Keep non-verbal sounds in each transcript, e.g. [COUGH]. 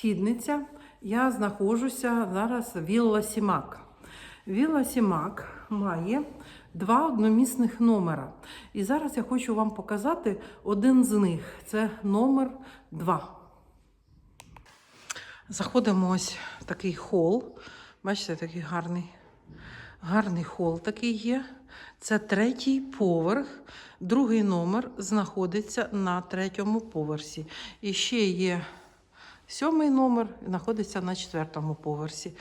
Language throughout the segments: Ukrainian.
східниця. Я знаходжуся зараз в Вілла Сімак. Вілла Сімак має два одномісних номера. І зараз я хочу вам показати один з них. Це номер 2. Заходимо ось в такий хол. Бачите, такий гарний, гарний хол такий є. Це третій поверх. Другий номер знаходиться на третьому поверсі. І ще є сьомий номер, знаходиться на четвертому поверсі.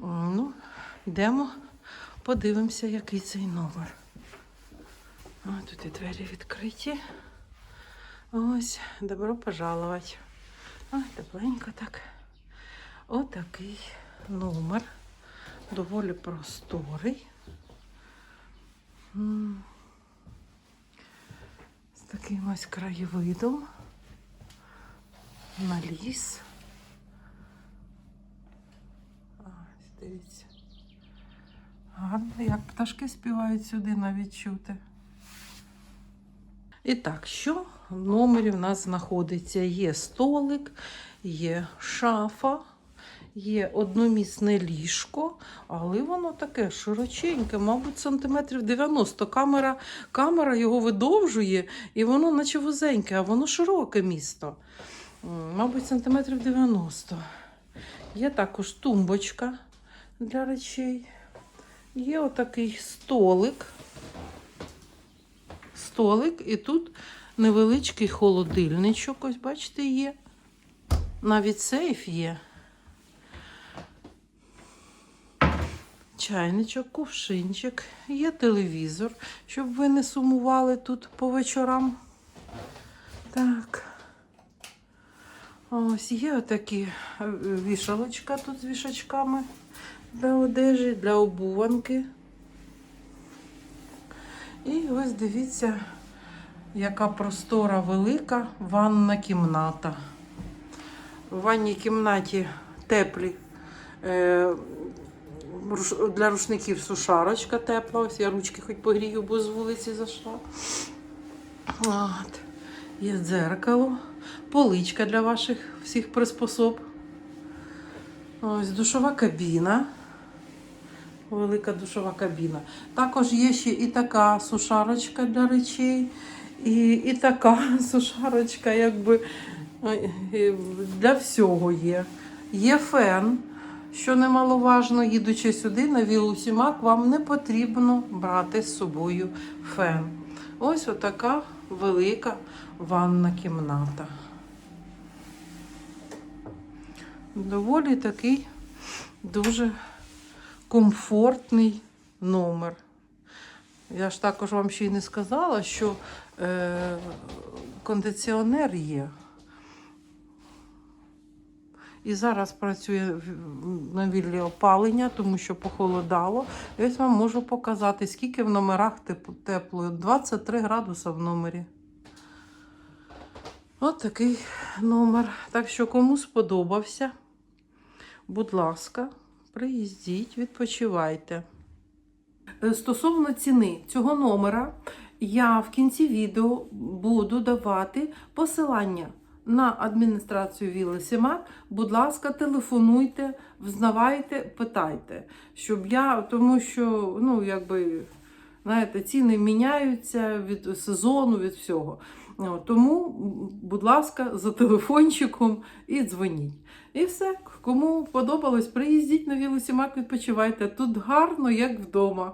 Ну, йдемо, подивимося, який цей номер. О, тут і двері відкриті. Ось, добро пожаловать. Ой, тепленько так. Отакий номер. Доволі просторий. З таким ось краєвидом на ліс. Дивіться. Гарно, як пташки співають сюди навіть чути. І так, що в номері в нас знаходиться? Є столик, є шафа, є одномісне ліжко, але воно таке широченьке, мабуть, сантиметрів 90. Камера, камера його видовжує, і воно наче вузеньке, а воно широке місто. Мабуть, сантиметрів 90. Є також тумбочка для речей. Є отакий столик. Столик, і тут невеличкий холодильничок, ось бачите, є. Навіть сейф є. Чайничок, кувшинчик, є телевізор, щоб ви не сумували тут по вечорам. Так. Ось є отакі е, вішалочка тут з вішачками для одежі, для обуванки. І ось дивіться, яка простора велика ванна кімната. В ванній кімнаті теплі. Е, для рушників сушарочка тепла. Ось я ручки хоч погрію, бо з вулиці зайшла. От. Є дзеркало, поличка для ваших всіх приспособ. Ось душова кабіна. Велика душова кабіна. Також є ще і така сушарочка для речей, і, і така [LAUGHS] сушарочка, якби для всього є. Є фен, що немаловажно, їдучи сюди на віллу Сімак, вам не потрібно брати з собою фен. Ось отака велика ванна кімната. Доволі такий дуже комфортний номер. Я ж також вам ще й не сказала, що е, кондиціонер є. І зараз працює на віллі опалення, тому що похолодало. І ось вам можу показати, скільки в номерах тепло. 23 градуса в номері. От такий номер. Так що, кому сподобався, будь ласка, приїздіть, відпочивайте. Е, Стосовно ціни цього номера, я в кінці відео буду давати посилання на адміністрацію Вілли Сімак. Будь ласка, телефонуйте, взнавайте, питайте, щоб я, тому що, ну, якби, знаєте, ціни міняються від сезону, від всього. Тому, будь ласка, за телефончиком і дзвоніть. І все. Кому подобалось, приїздіть на Вілосімак, відпочивайте. Тут гарно, як вдома.